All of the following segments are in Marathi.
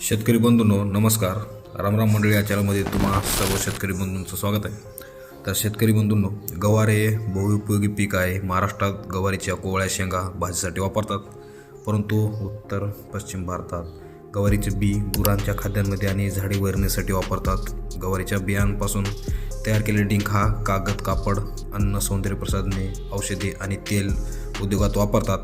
शेतकरी बंधूंनो नमस्कार. रामराम मंडळी या चॅनलमध्ये तुम्हा सर्व शेतकरी बंधूंचं स्वागत आहे. तर शेतकरी बंधूंनो गवार हे बहुउपयोगी पीक आहे. महाराष्ट्रात गवारीच्या कोवळ्या शेंगा भाजीसाठी वापरतात. परंतु उत्तर पश्चिम भारतात गवारीचे बी गुरांच्या खाद्यांमध्ये आणि झाडे वैरणीसाठी वापरतात. गवारीच्या बियांपासून तयार केलेले डिंक हा कागद कापड अन्न सौंदर्य औषधे आणि तेल उद्योगात वापरतात.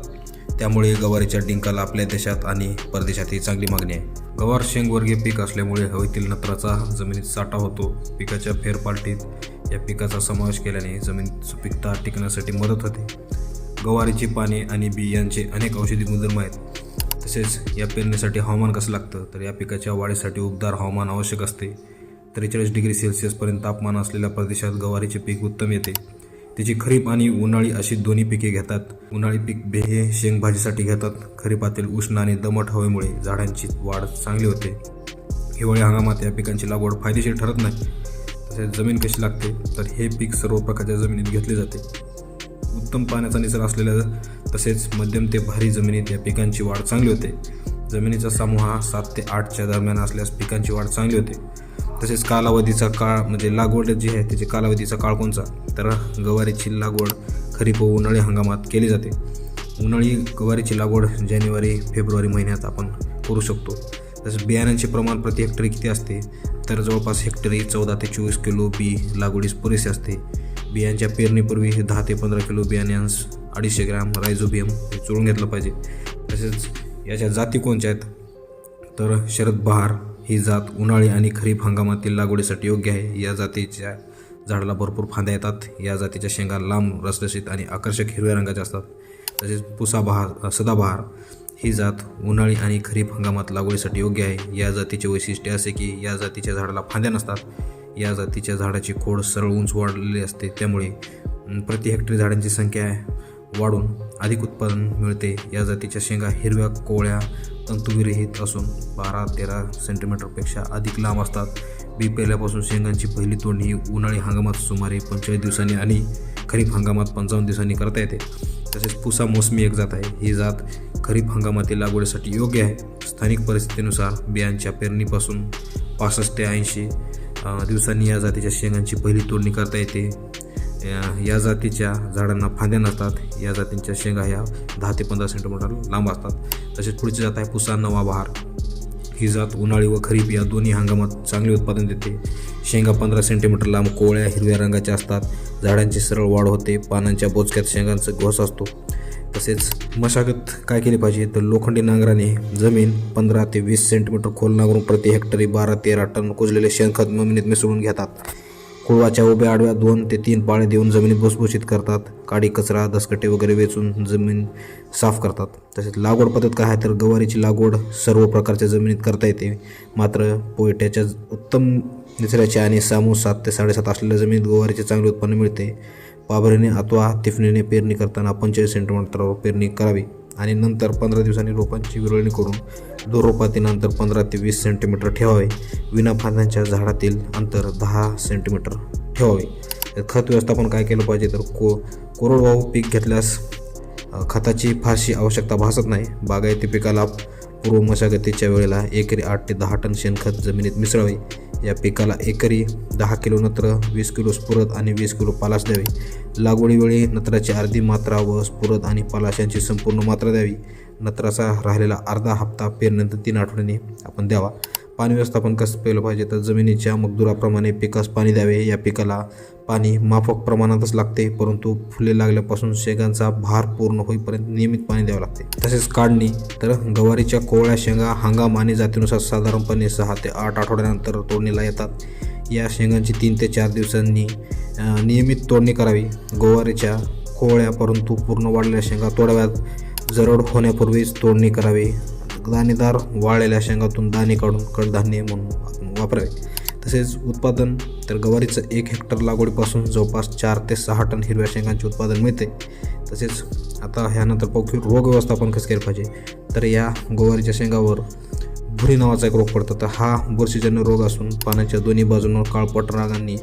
त्यामुळे गवारीच्या डिंकाला आपल्या देशात आणि परदेशातही चांगली मागणी आहे. गवार शेंगवर्गीय पीक असल्यामुळे हवेतील नत्राचा जमिनीत साठा होतो. पिकाच्या फेरपालटीत या पिकाचा समावेश केल्याने जमिनीत सुपीकता टिकण्यासाठी मदत होते. गवारीची पाने आणि बी यांचे अनेक औषधी गुणधर्म आहेत. तसेच या पेरणीसाठी हवामान कसं लागतं? तर या पिकाच्या वाढीसाठी उबदार हवामान आवश्यक असते. त्रेचाळीस डिग्री सेल्सिअसपर्यंत तापमान असलेल्या प्रदेशात गवारीचे पीक उत्तम येते. त्याची खरीप आणि उन्हाळी अशी दोन्ही पिके घेतात. उन्हाळी पीक बेहे शेंगभाजीसाठी घेतात. खरीपातील उष्ण आणि दमट हवेमुळे झाडांची वाढ चांगली होते. हिवाळी हंगामात या पिकांची लागवड फायदेशीर ठरत नाही. तसेच जमीन कशी लागते तर हे पीक सर्व प्रकारच्या जमिनीत घेतले जाते. उत्तम पाण्याचा निसर असलेल्या तसेच मध्यम ते भारी जमिनीत या पिकांची वाढ चांगली होते. जमिनीचा समूह हा सात ते आठच्या दरम्यान असल्यास पिकांची वाढ चांगली होते. तसेच कालावधीचा काळ म्हणजे लागवड जी आहे त्याची कालावधीचा काळ कोणता? तर गवारीची लागवड खरीप व उन्हाळी हंगामात केली जाते. उन्हाळी गवारीची लागवड जानेवारी फेब्रुवारी महिन्यात आपण करू शकतो. तसेच बियाण्यांचे प्रमाण प्रति हेक्टरी किती असते? तर जवळपास हेक्टरी चौदा ते चोवीस किलो बी लागवडीस पुरेसे असते. बियांच्या पेरणीपूर्वी दहा ते पंधरा किलो बियाण्यांस अडीचशे ग्रॅम रायझोबियम हे चोळून घेतलं पाहिजे. तसेच याच्या जाती कोणत्या आहेत? तर शरद बहार ही जात उन्हाळी आणि खरीप हंगामातील लागवडीसाठी योग्य आहे. या जातीच्या झाडाला भरपूर फांद्या येतात. या जातीच्या शेंगा लांब रसरशीत आणि आकर्षक हिरव्या रंगाच्या असतात. तसेच पुसाबहार सदाबहार ही जात उन्हाळी आणि खरीप हंगामात लागवडीसाठी योग्य आहे. या जातीचे वैशिष्ट्य असे की या जातीच्या झाडाला फांद्या नसतात. या जातीच्या झाडाची खोड सरळ उंच वाढलेली असते. त्यामुळे प्रति हेक्टरी झाडांची संख्या वाढून अधिक उत्पादन मिळते. या जातीच्या शेंगा हिरव्या कोवळ्या तंतुविरहित असून बारा तेरा सेंटीमीटरपेक्षा अधिक लांब असतात. बी पेल्यापासून शेंगांची पहिली तोडणी ही उन्हाळी हंगामात सुमारे पंचेचाळीस दिवसांनी आणि खरीप हंगामात पंचावन्न दिवसांनी करता येते. तसेच पुसा मोसमी एक जात आहे. ही जात खरीप हंगामातील लागवडीसाठी योग्य आहे. स्थानिक परिस्थितीनुसार बियांच्या पेरणीपासून पासष्ट ते ऐंशी दिवसांनी या जातीच्या शेंगांची पहिली तोडणी करता येते. या- या जातीच्या झाडांना फांद्या नसतात. या जातींच्या शेंगा ह्या दहा ते पंधरा सेंटीमीटर लांब असतात. तसेच पुढची जात आहे पुसा नवा बहार. ही जात उन्हाळी व खरीप या दोन्ही हंगामात चांगले उत्पादन देते. शेंगा पंधरा सेंटीमीटर लांब कोवळ्या हिरव्या रंगाच्या असतात. झाडांची सरळ वाढ होते. पानांच्या बोचक्यात शेंगांचा घोस असतो. तसेच मशागत काय केली पाहिजे? तर लोखंडी नांगराने जमीन पंधरा ते वीस सेंटीमीटर खोल नांगरून प्रति हेक्टरी बारा तेरा टन कुजलेले शेणखत जमिनीत मिसळून घेतात. कुळवाच्या उभ्या आडव्या दोन ते तीन पाळे देऊन जमिनीत भुसभुशीत करतात. काडी कचरा दसकटे वगैरे वेचून जमीन साफ करतात. तसेच लागवड पद्धत काय आहे तर गवारीची लागवड सर्व प्रकारच्या जमिनीत करता येते. मात्र पोयट्याच्या उत्तम निचऱ्याचे आणि सामू सात ते साडेसात असलेल्या जमिनीत गवारीचे चांगले उत्पन्न मिळते. पाभरीने अथवा तिफणीने पेरणी करताना पंचेचाळीस सेंटीमीटरवर पेरणी करावी. आणि नंतर पंधरा दिवसांनी रोपांची विरळणी करून दो रोपातीनंतर पंधरा ते वीस सेंटीमीटर ठेवावे. विना फांद्यांच्या झाडातील अंतर दहा सेंटीमीटर ठेवावे. खत व्यवस्थापन काय केलं पाहिजे तर को कोरडवाहू पीक घेतल्यास खताची फारशी आवश्यकता भासत नाही. बागायती पिकाला पूर्व मशागतीच्या वेळेला एकरी आठ ते दहा टन शेणखत जमिनीत मिसळावे. या पिकाला एकरी दहा किलो नत्र वीस किलो स्फुरद आणि वीस किलो पालाश द्यावे. लागवडीवेळी नत्राची अर्धी मात्रा व स्फुरद आणि पालाश यांची संपूर्ण मात्रा द्यावी. नत्राचा राहिलेला अर्धा हप्ता पेरणीनंतर तीन आठवड्यांनी आपण द्यावा. पाणी व्यवस्थापन कसं केलं पाहिजे? तर जमिनीच्या मगदुराप्रमाणे पिकास पाणी द्यावे. या पिकाला पाणी माफक प्रमाणातच लागते परंतु फुले लागल्यापासून शेंगांचा भार पूर्ण होईपर्यंत नियमित पाणी द्यावे लागते. तसेच काढणी तर गवारीच्या कोवळ्या शेंगा हंगाम आणि जातीनुसार साधारणपणे सहा ते आठ आठवड्यानंतर तोडणीला येतात. या शेंगांची तीन ते चार दिवसांनी नियमित तोडणी करावी. गवारीच्या कोवळ्या परंतु पूर्ण वाढलेल्या शेंगा तोडाव्यात. जरड होण्यापूर्वीच तोडणी करावी. दाणेदार वाळलेल्या शेंगातून दाणे काढून कडधान्य म्हणून वापरावे. तसेच उत्पादन तर गवारीचं एक हेक्टर लागवडीपासून जवळपास चार ते सहा टन हिरव्या शेंगांचे उत्पादन मिळते. तसेच आता ह्यानंतर पाहू की रोग व्यवस्थापन कसं केलं पाहिजे? तर या गवारीच्या शेंगावर भुरी नावाचा एक रोग पडतो. तर हा बुरशीजन्य रोग असून पाण्याच्या दोन्ही बाजूंवर काळपट रागांनी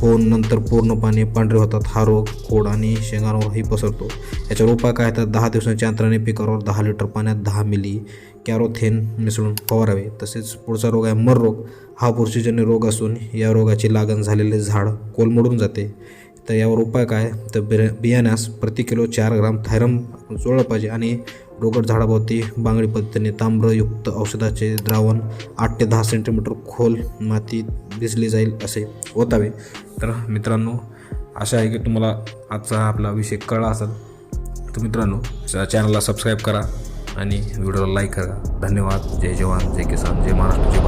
होऊन नंतर पूर्ण पाने पांढरे होतात. हा रोग खोड आणि शेंगांवरही पसरतो. याच्यावर उपाय काय? तर दहा दिवसांच्या अंतराने पिकावर दहा लिटर पाण्यात दहा मिली कॅरोथेन मिसळून फवारावे. तसेच पुढचा रोग आहे मर रोग. हा बुरशीजन्य रोग असून या रोगाची लागण झालेले झाड कोलमडून जाते. तर यावर उपाय काय? तर बिर बियाण्यास प्रति किलो चार ग्राम थायरम जोडलं पाहिजे आणि रोगट झाडाभोवती बांगडी पद्धतीने ताम्रयुक्त औषधाचे द्रावण आठ ते दहा सेंटीमीटर खोल माती भिजली जाईल असे ओतावे. तर मित्रांनो आशा आहे की तुम्हाला आजचा आपला विषय कळला असेल. तर मित्रांनो चॅनलला सबस्क्राईब करा आणि व्हिडिओला लाईक करा. धन्यवाद. जय जवान जय किसान जय महाराष्ट्र जय